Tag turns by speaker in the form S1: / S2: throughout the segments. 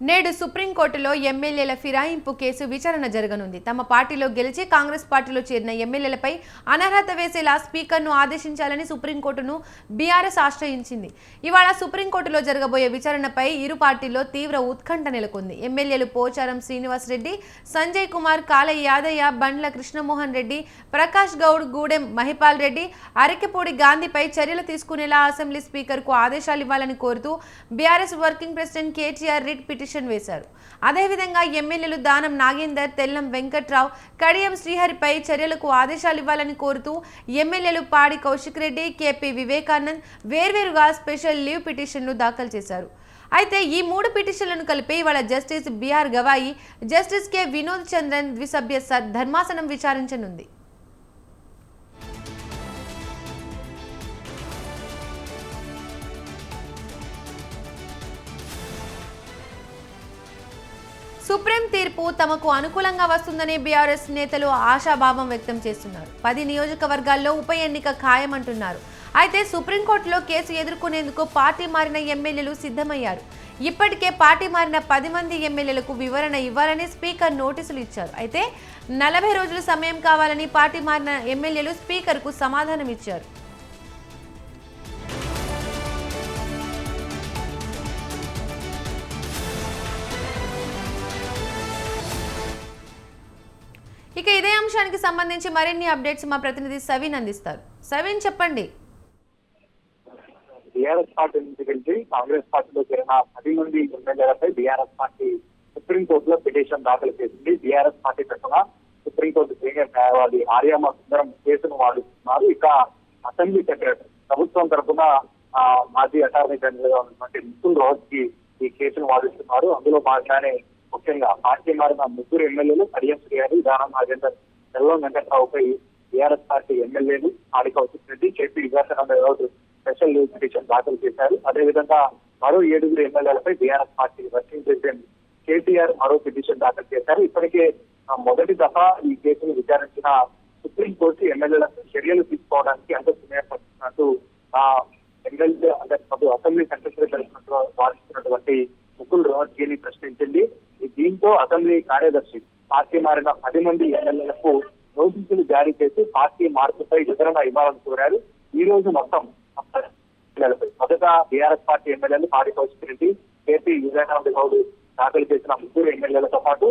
S1: నేడు సుప్రీంకోర్టులో ఎమ్మెల్యేల ఫిరాయింపు కేసు విచారణ జరగనుంది. తమ పార్టీలో గెలిచి కాంగ్రెస్ పార్టీలో చేరిన ఎమ్మెల్యేలపై అనర్హత వేసేలా స్పీకర్ను ఆదేశించాలని సుప్రీంకోర్టును బీఆర్ఎస్ ఆశ్రయించింది. ఇవాళ సుప్రీంకోర్టులో జరగబోయే విచారణపై ఇరు పార్టీల్లో తీవ్ర ఉత్కంఠ నెలకొంది. ఎమ్మెల్యేలు పోచారం శ్రీనివాస్ రెడ్డి సంజయ్ కుమార్ కాల యాదయ్య బండ్ల కృష్ణమోహన్ రెడ్డి ప్రకాష్ గౌడ్ గూడెం మహిపాల్ రెడ్డి అరకెపూడి గాంధీపై చర్యలు తీసుకునేలా అసెంబ్లీ స్పీకర్కు ఆదేశాలు ఇవ్వాలని కోరుతూ BRS working president KTR writ petition వేశారు. అదేవిధంగా ఎమ్మెల్యేలు దానం నాగేందర్ తెల్లం వెంకట్రావు కడియం శ్రీహరిపై చర్యలకు ఆదేశాలు ఇవ్వాలని కోరుతూ ఎమ్మెల్యేలు పాడి కౌశిక్ రెడ్డి కేపీ వివేకానంద్ వేర్వేరుగా స్పెషల్ లీవ్ పిటిషన్లు దాఖలు చేశారు. అయితే ఈ మూడు పిటిషన్లను కలిపి ఇవాళ justice BR Gavai justice K Vinod Chandran ద్విసభ్య ధర్మాసనం విచారించనుంది. సుప్రీం తీర్పు తమకు అనుకూలంగా వస్తుందని బీఆర్ఎస్ నేతలు ఆశాభావం వ్యక్తం చేస్తున్నారు. పది నియోజకవర్గాల్లో ఉప ఎన్నిక ఖాయమంటున్నారు. అయితే సుప్రీంకోర్టులో కేసు ఎదుర్కొనేందుకు పార్టీ మారిన ఎమ్మెల్యేలు సిద్ధమయ్యారు. ఇప్పటికే పార్టీ మారిన పది మంది ఎమ్మెల్యేలకు వివరణ ఇవ్వాలని స్పీకర్ నోటీసులు ఇచ్చారు. అయితే నలభై రోజులు సమయం కావాలని పార్టీ మారిన ఎమ్మెల్యేలు స్పీకర్కు సమాధానం ఇచ్చారు. ఇక ఇదే అంశానికి సంబంధించి మరిన్ని అప్డేట్స్ మా ప్రతినిధి సవిన్ అందిస్తారు. సవిన్ చెప్పండి.
S2: బీఆర్ఎస్ పార్టీ నుంచి గెలిచి కాంగ్రెస్ పార్టీలో చేరిన పది మంది ఎమ్మెల్యేలపై బీఆర్ఎస్ పార్టీ సుప్రీంకోర్టులో పిటిషన్ దాఖలు చేసింది. బీఆర్ఎస్ పార్టీ తరఫున సుప్రీంకోర్టు సీనియర్ న్యాయవాది ఆర్యమ్మ సుందరం కేసును వాడుతున్నారు ఇక అసెంబ్లీ సెక్రటరీ ప్రభుత్వం తరఫున మాజీ అటార్నీ జనరల్గా ఉన్నటువంటి ముకుల్ రోహత్కి ఈ కేసును వాదిస్తున్నారు. అందులో భాగంగానే ముఖ్యంగా పార్టీ మారిన ముగ్గురు ఎమ్మెల్యేలు కడియం గారు దానం నాగేందర్ తెల్లం వెంకట్రావుపై టీఆర్ఎస్ పార్టీ ఎమ్మెల్యేలు ఆడిక రెడ్డి కేపీ వికాసానంద రోజు స్పెషల్ లీవ్ పిటిషన్ దాఖలు చేశారు. అదేవిధంగా మరో ఏడుగురు ఎమ్మెల్యేలపై BRS party working president KTR మరో పిటిషన్ దాఖలు చేశారు. ఇప్పటికే మొదటి దఫా ఈ కేసును విచారించిన సుప్రీంకోర్టు ఎమ్మెల్యేలకు చర్యలు తీసుకోవడానికి అంత సమయపడుతున్నట్టు ఆ ఎమ్మెల్యే అంటే అసెంబ్లీ సెక్రటరీ తరఫున వాదిస్తున్నటువంటి ముకుల్ రోహత్గిని ప్రశ్నించింది ఈ దీంతో అసెంబ్లీ కార్యదర్శి పార్టీ మారిన పది మంది ఎమ్మెల్యేలకు నోటీసులు జారీ చేసి పార్టీ మార్పుపై వివరణ ఇవ్వాలని కోరారు. ఈ రోజు మొత్తం మొదట బీఆర్ఎస్ పార్టీ ఎమ్మెల్యేలు పాడి కౌశిక్ రెడ్డి కేపీ విజయనాథ్ గౌడ్ దాఖలు చేసిన ముగ్గురు ఎమ్మెల్యేలతో పాటు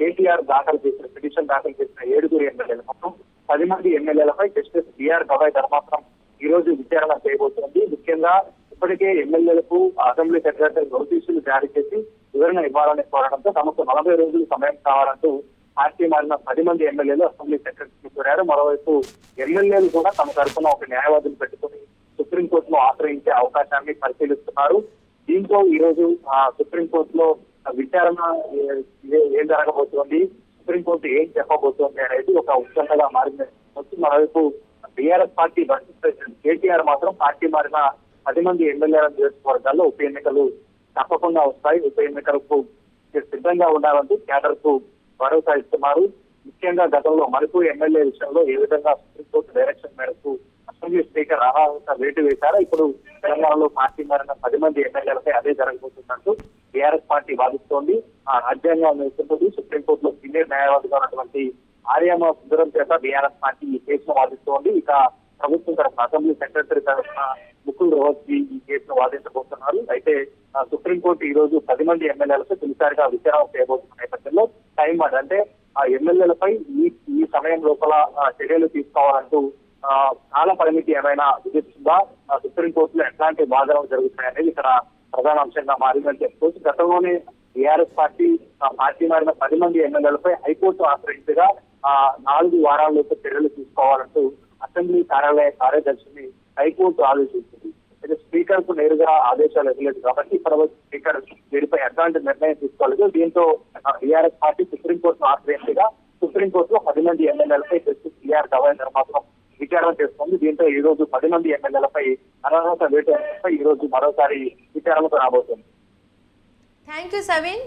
S2: కేటీఆర్ దాఖలు చేసిన పిటిషన్ దాఖలు చేసిన ఏడుగురు ఎమ్మెల్యేలు మొత్తం పది మంది ఎమ్మెల్యేలపై జస్టిస్ బిఆర్ గవాయ్ ధర్మాసనం ఈ రోజు విచారణ చేయబోతోంది. ముఖ్యంగా ఇప్పటికే ఎమ్మెల్యేలకు అసెంబ్లీ సెక్రటరీ నోటీసులు జారీ చేసి వివరణ ఇవ్వాలని కోరడంతో తమకు నలభై రోజులు సమయం కావాలంటూ పార్టీ మారిన పది మంది ఎమ్మెల్యేలు అసెంబ్లీ సెక్రటరీని కోరారు. మరోవైపు ఎమ్మెల్యేలు కూడా తమ తరఫున ఒక న్యాయవాదిని పెట్టుకుని సుప్రీంకోర్టును ఆశ్రయించే అవకాశాన్ని పరిశీలిస్తున్నారు. దీంతో ఈ రోజు ఆ, సుప్రీంకోర్టులో విచారణ ఏ- ఏం జరగబోతోంది సుప్రీంకోర్టు ఏం చెప్పబోతోంది అనేది ఒక ఉత్కంఠగా మారింది. వచ్చి మరోవైపు BRS party working president KTR మాత్రం పార్టీ మారిన పది మంది ఎమ్మెల్యేల నియోజకవర్గాల్లో ఉప ఎన్నికలు తప్పకుండా వస్తాయి. ఉప ఎన్నికలకు సిద్ధంగా ఉండాలంటూ కేడర్కు భరోసా ఇస్తున్నారు. ముఖ్యంగా గతంలో మరుపు ఎమ్మెల్యే విషయంలో ఏ విధంగా సుప్రీంకోర్టు డైరెక్షన్ మేరకు అసెంబ్లీ స్పీకర్ అర్హత వేటు వేశారో? ఇప్పుడు తెలంగాణలో పార్టీ మారిన పది మంది ఎమ్మెల్యేలపై అదే జరగబోతున్నట్టు టీఆర్ఎస్ పార్టీ వాదిస్తోంది. ఆ రాజ్యాంగం వేస్తున్నది సుప్రీంకోర్టులో సీనియర్ న్యాయవాదిగా ఉన్నటువంటి ఆర్యమ సుందరం చేత బీఆర్ఎస్ పార్టీ ఈ కేసును వాదిస్తోంది. ఇక ప్రభుత్వం తరఫున అసెంబ్లీ సెక్రటరీ తరఫున ముకుల్ రోహత్జీ ఈ కేసును వాదించబోతున్నారు. అయితే సుప్రీంకోర్టు ఈ రోజు పది మంది ఎమ్మెల్యేలతో తొలిసారిగా విచారణ చేయబోతున్న నేపథ్యంలో టైం అది అంటే ఆ ఎమ్మెల్యేలపై ఈ ఈ సమయం లోపల చర్యలు తీసుకోవాలంటూ కాల పరిమితి ఏమైనా విధిస్తుందా? సుప్రీంకోర్టులో ఎట్లాంటి వాదనలు జరుగుతాయనేది ఇక్కడ ప్రధాన అంశంగా మారిందని చెప్పుకోవచ్చు. గతంలోనే టీఆర్ఎస్ పార్టీ పార్టీ మారిన పది మంది ఎమ్మెల్యేలపై హైకోర్టు ఆశ్రయించగా నాలుగు వారాల్లోపు చర్యలు తీసుకోవాలంటూ అసెంబ్లీ కార్యాలయ కార్యదర్శిని హైకోర్టు ఆదేశించింది. అయితే స్పీకర్కు నేరుగా ఆదేశాలు ఇవ్వలేదు కాబట్టి ఇప్పటివరకు స్పీకర్ దీనిపై ఎట్లాంటి నిర్ణయం తీసుకోలేదు. దీంతో టీఆర్ఎస్ పార్టీ సుప్రీంకోర్టును ఆశ్రయించగా సుప్రీంకోర్టులో పది మంది ఎమ్మెల్యేలపై జస్టిస్ టీఆర్ గవర్నర్ ధర్మాసనం విచారణ చేస్తుంది. దీంతో ఈ రోజు పది మంది ఎమ్మెల్యేలపై అనర్హత వేటు ఈ రోజు మరోసారి విచారణకు రాబోతుంది.
S1: Thank you Saveen